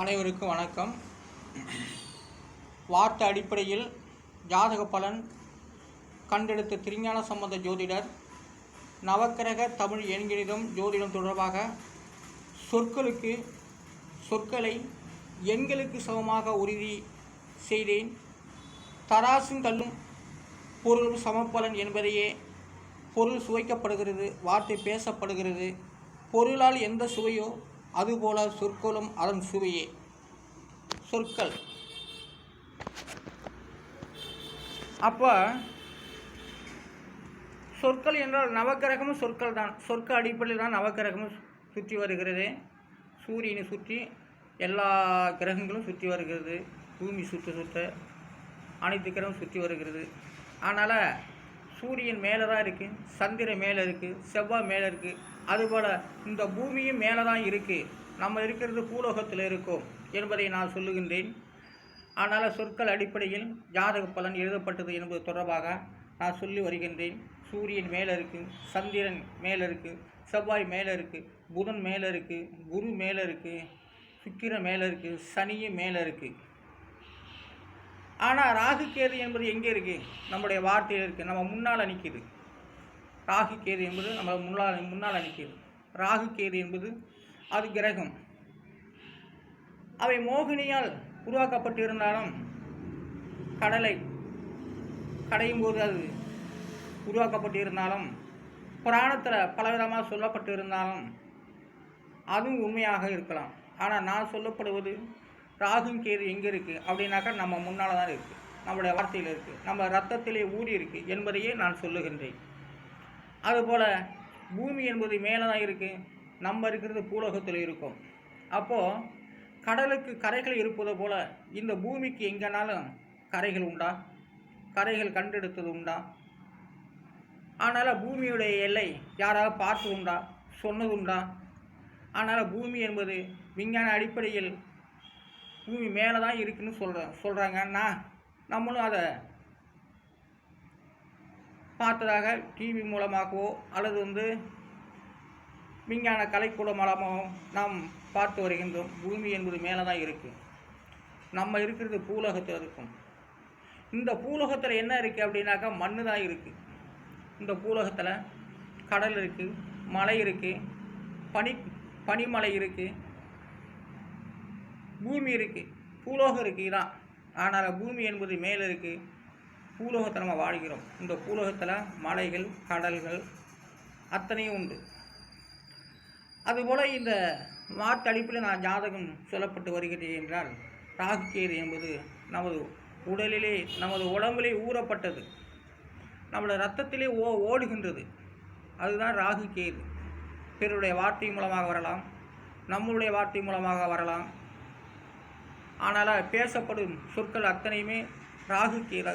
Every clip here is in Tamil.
அனைவருக்கும் வணக்கம். வார்த்தை அடிப்படையில் ஜாதக பலன் கண்டெடுத்த திருஞான சம்பந்த ஜோதிடர் நவக்கிரக தமிழ் எண்கணிதம் ஜோதிடம் தொடர்பாக சொற்களுக்கு சொற்களை எண்களுக்கு சமமாக உறுதி செய்தேன். தராசும் தள்ளும் பொருளும் சமப்பலன் என்பதையே பொருள் சுவைக்கப்படுகிறது வார்த்தை பேசப்படுகிறது. பொருளால் எந்த சுவையோ அதுபோல சொற்களும் அதன் சுவையே. சொற்கள். அப்போ சொற்கள் என்றால் நவக்கிரகமும் சொற்கள் தான். சொற்க அடிப்படையில் தான் நவக்கிரகமும் சுற்றி வருகிறது. சூரியனை சுற்றி எல்லா கிரகங்களும் சுற்றி வருகிறது. பூமி சுற்ற சுற்ற அனைத்து கிரகம் சுற்றி வருகிறது. அதனால் சூரியன் மேலே தான் இருக்குது சந்திரன் மேலே இருக்குது செவ்வாய் மேலே இருக்குது அதுபோல் இந்த பூமியும் மேலே தான் இருக்குது நம்ம இருக்கிறது பூலோகத்தில் இருக்கோம் என்பதை நான் சொல்லுகின்றேன். ஆனால் சொற்கள் அடிப்படையில் ஜாதக பலன் எழுதப்பட்டது என்பது தொடர்பாக நான் சொல்லி வருகின்றேன். சூரியன் மேலே இருக்குது சந்திரன் மேலே இருக்குது செவ்வாய் மேலே இருக்குது புதன் மேலே இருக்குது குரு மேலே இருக்குது சுக்கிரன் மேலே இருக்குது சனியும் மேலே இருக்குது ஆனால் ராகு கேது என்பது எங்கே இருக்குது நம்முடைய வார்த்தையில் இருக்குது நம்ம முன்னால் நிற்கிது ராகு கேது என்பது நம்ம முன்னால் முன்னால் நிற்கிது ராகு கேது என்பது அது கிரகம். அவை மோகினியால் உருவாக்கப்பட்டிருந்தாலும் கடலை கடையும் போது அது உருவாக்கப்பட்டிருந்தாலும் புராணத்தில் பலவிதமாக சொல்லப்பட்டிருந்தாலும் அதுவும் உண்மையாக இருக்கலாம். ஆனால் நான் சொல்லப்படுவது ராகும் கேது எங்கே இருக்குது அப்படின்னாக்கா நம்ம முன்னால் தான் இருக்குது நம்மளுடைய வார்த்தையில் இருக்குது நம்ம ரத்தத்திலே ஊறி இருக்குது என்பதையே நான் சொல்லுகின்றேன். அதுபோல் பூமி என்பது மேலே தான் இருக்குது நம்ம இருக்கிறது பூலோகத்தில் இருக்கும். அப்போது கடலுக்கு கரைகள் இருப்பது போல் இந்த பூமிக்கு எங்கேனாலும் கரைகள் உண்டா? கரைகள் கண்டெடுத்தது உண்டா? ஆனால் பூமியுடைய எல்லை யாராவது பார்த்து உண்டா? சொன்னது உண்டா? ஆனால் பூமி என்பது விஞ்ஞான அடிப்படையில் பூமி மேலே தான் இருக்குன்னு சொல்கிற சொல்கிறாங்கன்னா நம்மளும் அதை பார்த்ததாக டிவி மூலமாகவோ அல்லது வந்து விஞ்ஞான கலைக்கூட மூலமாகவோ நாம் பார்த்து வருகின்றோம். பூமி என்பது மேலே தான் இருக்குது நம்ம இருக்கிறது பூலோகத்தில் இருக்கும். இந்த பூலோகத்தில் என்ன இருக்குது அப்படின்னாக்கா மண்ணு தான் இருக்குது இந்த பூலோகத்தில் கடல் இருக்குது மலை இருக்குது பனி பனிமலை இருக்குது பூமி இருக்குது பூலோகம் இருக்குது தான் ஆனால் பூமி என்பது மேலே இருக்குது பூலோகத்தை நம்ம வாழ்கிறோம். இந்த பூலோகத்தில் மலைகள் கடல்கள் அத்தனையும் உண்டு. அதுபோல் இந்த வார்த்தடிப்பில் நான் ஜாதகம் சொல்லப்பட்டு வருகிறேன் என்றால் ராகுக்கேது என்பது நமது உடலிலே நமது உடம்பிலே ஊறப்பட்டது. நம்மளோட ரத்தத்திலே ஓ ஓடுகின்றது. அதுதான் ராகு கேது. பிறருடைய வார்த்தை மூலமாக வரலாம் நம்மளுடைய வார்த்தை மூலமாக வரலாம். ஆனால் பேசப்படும் சொற்கள் அத்தனையுமே ராகு கேது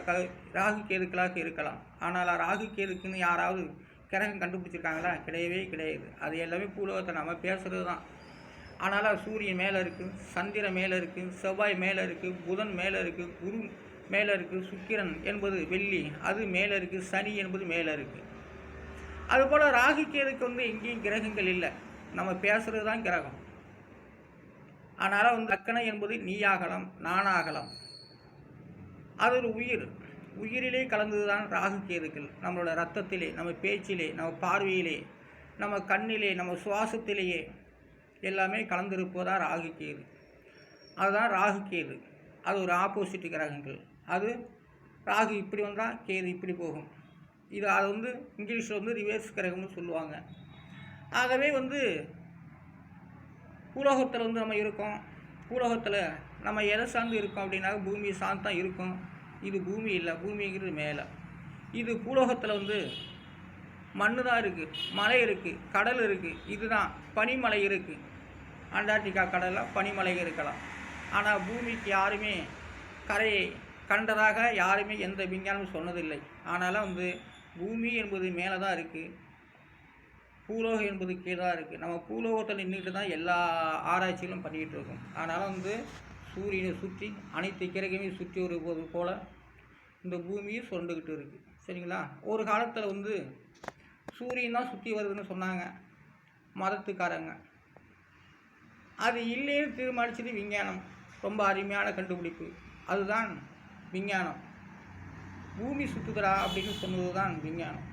ராகு கேதுக்களாக இருக்கலாம். ஆனால் ராகு கேதுக்குன்னு யாராவது கிரகம் கண்டுபிடிச்சிருக்காங்களா? கிடையவே கிடையாது. அது எல்லாமே பூலோகத்தை நம்ம பேசுகிறது தான். ஆனால் சூரியன் மேலே இருக்குது சந்திரன் மேலே இருக்குது செவ்வாய் மேலே இருக்குது புதன் மேலே இருக்குது குரு மேலே இருக்குது சுக்கிரன் என்பது வெள்ளி அது மேலே இருக்குது சனி என்பது மேலே இருக்குது அதுபோல் ராகு கேதுக்கு வந்து எங்கேயும் கிரகங்கள் இல்லை. நம்ம பேசுகிறது தான் கிரகம். ஆனால் வந்து அக்கனை என்பது நீயாகலாம் நானாகலாம். அது ஒரு உயிர். உயிரிலே கலந்தது தான் ராகு கேதுக்கள். நம்மளோட ரத்தத்திலே நம்ம பேச்சிலே நம்ம பார்வையிலே நம்ம கண்ணிலே நம்ம சுவாசத்திலேயே எல்லாமே கலந்திருப்பதா ராகு கேது. அதுதான் ராகு கேது. அது ஒரு ஆப்போசிட் கிரகங்கள். அது ராகு இப்படி வந்தால் கேது இப்படி போகும். இது அது வந்து இங்கிலீஷில் வந்து ரிவர்ஸ் கிரகம்னு சொல்லுவாங்க. ஆகவே வந்து பூலோகத்தில் வந்து நம்ம இருக்கோம். பூலோகத்தில் நம்ம எதை சார்ந்து இருக்கோம் அப்படின்னா பூமியை சார்ந்து தான் இருக்கும். இது பூமி இல்லை பூமிங்கிறது மேலே. இது பூலோகத்தில் வந்து மண் தான் இருக்குது மலை இருக்குது கடல் இருக்குது இதுதான் பனிமலை இருக்குது அண்டார்டிகா கடலில் பனிமலை இருக்கலாம். ஆனால் பூமிக்கு யாருமே கரையை கண்டதாக யாருமே எந்த விஞ்ஞானமும் சொன்னதில்லை. ஆனாலும் வந்து பூமி என்பது மேலே தான் இருக்குது பூலோகம் என்பது கீழே தான் இருக்குது நம்ம பூலோகத்தில் நின்றுட்டு தான் எல்லா ஆராய்ச்சிகளும் பண்ணிக்கிட்டு இருக்கோம். அதனால் வந்து சூரியனை சுற்றி அனைத்து கிரகமையும் சுற்றி வருவது போல் இந்த பூமியும் சுரண்டுக்கிட்டு இருக்குது சரிங்களா? ஒரு காலத்தில் வந்து சூரியன் தான் சுற்றி வருதுன்னு சொன்னாங்க. மதத்துக்காரங்க. அது இல்லைன்னு தீர்மானிச்சது விஞ்ஞானம். ரொம்ப அருமையான கண்டுபிடிப்பு. அதுதான் விஞ்ஞானம். பூமி சுற்றுதுடா அப்படின்னு சொன்னது தான் விஞ்ஞானம்.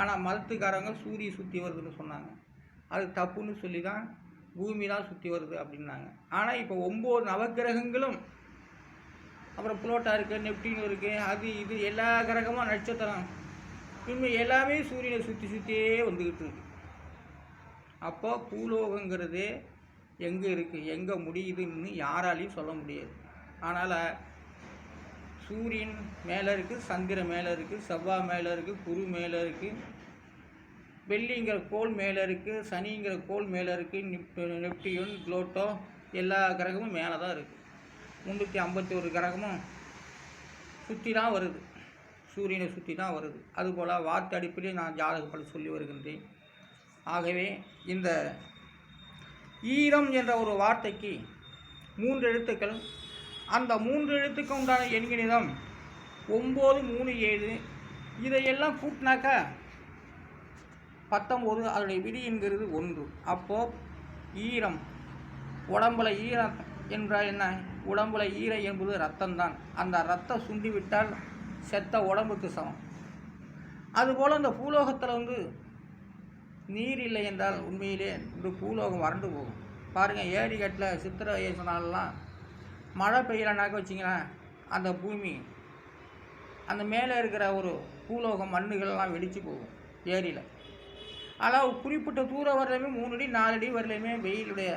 ஆனால் மதத்துக்காரங்க சூரிய சுற்றி வருதுன்னு சொன்னாங்க. அது தப்புன்னு சொல்லி தான் பூமி தான் சுற்றி வருது அப்படின்னாங்க. ஆனால் இப்போ ஒம்பது நவக்கிரகங்களும் அப்புறம் புளோட்டா இருக்குது நெப்டின் இருக்குது அது இது எல்லா கிரகமும் நட்சத்திரம். இன்னும் எல்லாமே சூரியனை சுற்றி சுற்றியே வந்துக்கிட்டு இருக்கு. அப்போ பூலோகங்கிறது எங்கே இருக்குது எங்கே முடியுதுன்னு யாராலையும் சொல்ல முடியாது. அதனால் சூரியன் மேலே இருக்குது சந்திரன் மேலே இருக்குது செவ்வாய் மேலே இருக்குது குரு மேலே இருக்குது வெள்ளிங்கிற கோள் மேலே இருக்குது சனிங்கிற கோள் மேலே இருக்குது நிப் நெப்டியூன் குளோட்டோ எல்லா கிரகமும் மேலே தான் இருக்குது முந்நூற்றி ஐம்பத்தி ஒரு கிரகமும் சுற்றி தான் வருது. சூரியனை சுற்றி தான் வருது. அதுபோல் வார்த்தை அடிப்படையில் நான் ஜாதகப்படி சொல்லி வருகின்றேன். ஆகவே இந்த ஈரம் என்ற ஒரு வார்த்தைக்கு மூன்று எழுத்துக்கள் அந்த மூன்று எழுத்துக்கு உண்டான எண்கணிதம் ஒம்பது மூணு ஏழு. இதையெல்லாம் கூட்டினாக்க பத்தொம்போது அதனுடைய விதி என்கிறது ஒன்று. அப்போது ஈரம் உடம்புல ஈரம் என்றால் என்ன? உடம்புல ஈர என்பது ரத்தம்தான் அந்த ரத்தம் சுண்டிவிட்டால் செத்த உடம்புக்கு சமம். அதுபோல் அந்த பூலோகத்தில் வந்து நீர் இல்லை என்றால் உண்மையிலே இந்த பூலோகம் வறண்டு போகும். பாருங்கள் ஏரிக்கட்டில் சித்திரை நாள்லாம் மழை பெய்யலைனாக்க வச்சிங்களேன் அந்த பூமி அந்த மேலே இருக்கிற ஒரு பூலோகம் மண்ணுகள்லாம் வெடித்து போகும் ஏரியில். ஆனால் குறிப்பிட்ட தூரம் வரலையுமே மூணு அடி நாலு அடி வரலையுமே வெயிலுடைய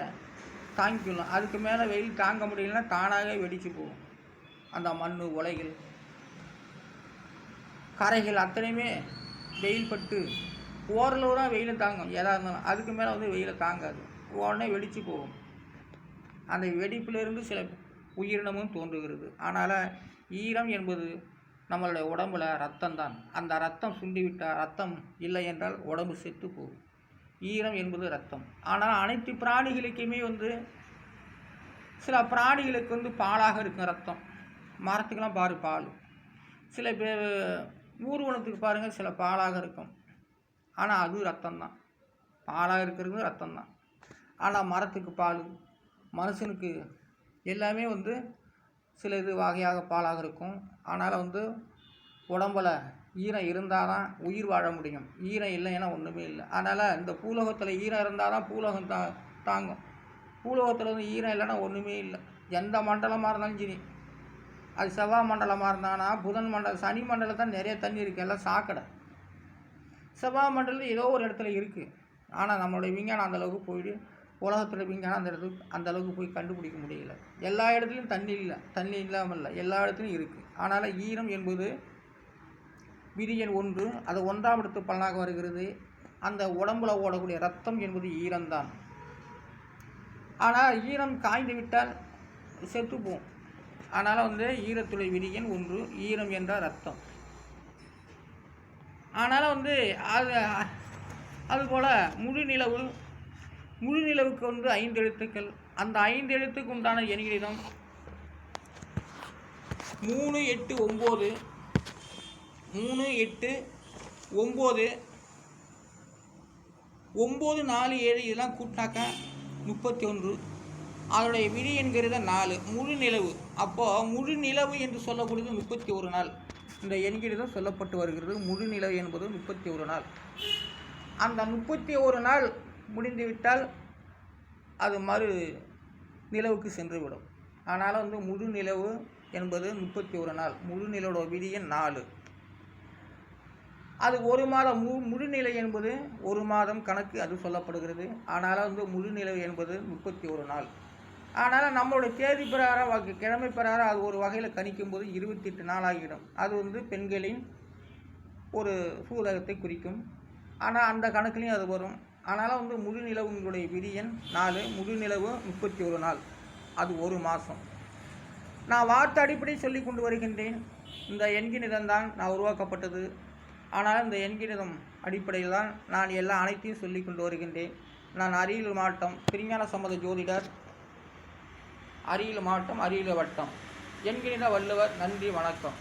தாங்கிக்கலாம் அதுக்கு மேலே வெயில் தாங்க முடியலன்னா தானாகவே வெடித்து போகும் அந்த மண் உலைகள். கரைகள் அத்தனையுமே வெயில் பட்டு ஓரளவு தான் வெயிலை தாங்கும் எதாக இருந்தாலும். அதுக்கு மேலே வந்து வெயிலை தாங்காது. உடனே வெடித்து போகும். அந்த வெடிப்பிலிருந்து சில உயிரினமும் தோன்றுகிறது. ஆனால் ஈரம் என்பது நம்மளுடைய உடம்புல ரத்தம் தான் அந்த ரத்தம் சுண்டிவிட்டால் ரத்தம் இல்லை என்றால் உடம்பு செத்து போகும். ஈரம் என்பது ரத்தம். ஆனால் அனைத்து பிராணிகளுக்குமே வந்து சில பிராணிகளுக்கு வந்து பாலாக இருக்கும் ரத்தம். மரத்துக்கெல்லாம் பாரு பால். சில பேர் ஊர்வனத்துக்கு பாருங்கள் சில பாலாக இருக்கும். ஆனால் அது ரத்தம் தான் பாலாக இருக்கிறது ரத்தம் தான் ஆனால் மரத்துக்கு பால் மனுஷனுக்கு எல்லாமே வந்து சில இது வகையாக பாலாக இருக்கும். ஆனால் வந்து உடம்புல ஈரம் இருந்தால் தான் உயிர் வாழ முடியும். ஈரம் இல்லைன்னா ஒன்றுமே இல்லை. அதனால் இந்த பூலோகத்தில் ஈரம் இருந்தால் தான் பூலோகம் தா தாங்கும். பூலோகத்தில் வந்து ஈரம் இல்லைன்னா ஒன்றுமே இல்லை. எந்த மண்டலமாக இருந்தாலும் சரி. அது செவ்வாய் மண்டலமாக இருந்தானா புதன் மண்டலம் சனி மண்டலத்தான் நிறைய தண்ணி இருக்குது எல்லாம் சாக்கடை. செவ்வாய் மண்டலம் ஏதோ ஒரு இடத்துல இருக்குது ஆனால் நம்மளுடைய விஞ்ஞானம் அந்தளவுக்கு போயிடு உலகத்தில் விஞ்ஞானம் அந்த இடத்துக்கு அந்த அளவுக்கு போய் கண்டுபிடிக்க முடியல. எல்லா இடத்துலையும் தண்ணி இல்லை தண்ணி இல்லாமல் இல்லை எல்லா இடத்துலையும் இருக்குது ஆனால் ஈரம் என்பது விதி எண் ஒன்று. அது ஒன்றாம் இடத்து பலனாக வருகிறது. அந்த உடம்புல ஓடக்கூடிய ரத்தம் என்பது ஈரம்தான். ஆனால் ஈரம் காய்ந்து விட்டால் செத்துப்போம் அதனால் வந்து ஈரத்துளை விரியன் ஒன்று. ஈரம் என்றால் ரத்தம் ஆனால் வந்து அது அதுபோல் முழு நிலவு முழு நிலவுக்கு வந்து ஐந்து எழுத்துக்கள். அந்த ஐந்து எழுத்துக்கு உண்டான எண்களிடம் மூணு எட்டு ஒம்பது மூணு எட்டு ஒம்பது ஒம்பது நாலு ஏழு இதெல்லாம் கூட்டினாக்கா முப்பத்தி ஒன்று அதனுடைய விதி என்கிறத நாலு. முழு நிலவு. அப்போது முழு நிலவு என்று சொல்லக்கூடியது முப்பத்தி ஒரு நாள். இந்த எண்களிடம் சொல்லப்பட்டு வருகிறது. முழு நிலவு என்பது முப்பத்தி ஒரு நாள். அந்த முப்பத்தி ஒரு நாள் முடிந்துவிட்டால் அது மறு நிலவுக்கு சென்றுவிடும். ஆனால் வந்து முழு நிலவு என்பது முப்பத்தி ஒரு நாள் முழு நிலவோட விதியன் நாலு. அது ஒரு மாதம் மு முழுநிலை என்பது ஒரு மாதம் கணக்கு அது சொல்லப்படுகிறது. ஆனால் வந்து முழுநிலவு என்பது முப்பத்தி ஒரு நாள். ஆனால் நம்மளுடைய தேதி பிரகாரம் கிழமை பிரகாரம் அது ஒரு வகையில் கணிக்கும் போது இருபத்தெட்டு நாள் ஆகிடும் அது வந்து பெண்களின் ஒரு சூதகத்தை குறிக்கும். ஆனால் அந்த கணக்குலேயும் அது வரும். ஆனாலும் வந்து முழு நிலவுங்களுடைய விரியன் நாலு முழு நிலவு முப்பத்தி ஒரு நாள். அது ஒரு மாதம் நான் வார்த்தை அடிப்படை சொல்லி கொண்டு வருகின்றேன். இந்த எண்கிணிதம் தான் நான் உருவாக்கப்பட்டது. ஆனால் இந்த எண்கிணிதம் அடிப்படையில் தான் நான் எல்லா அனைத்தையும் சொல்லி கொண்டு வருகின்றேன். நான் அரியலூர் மாவட்டம் திருஞான சம்மத ஜோதிடர். அரியலூர் மாவட்டம் அரியலூர் வட்டம். எண்கிணித வள்ளுவர் நன்றி வணக்கம்.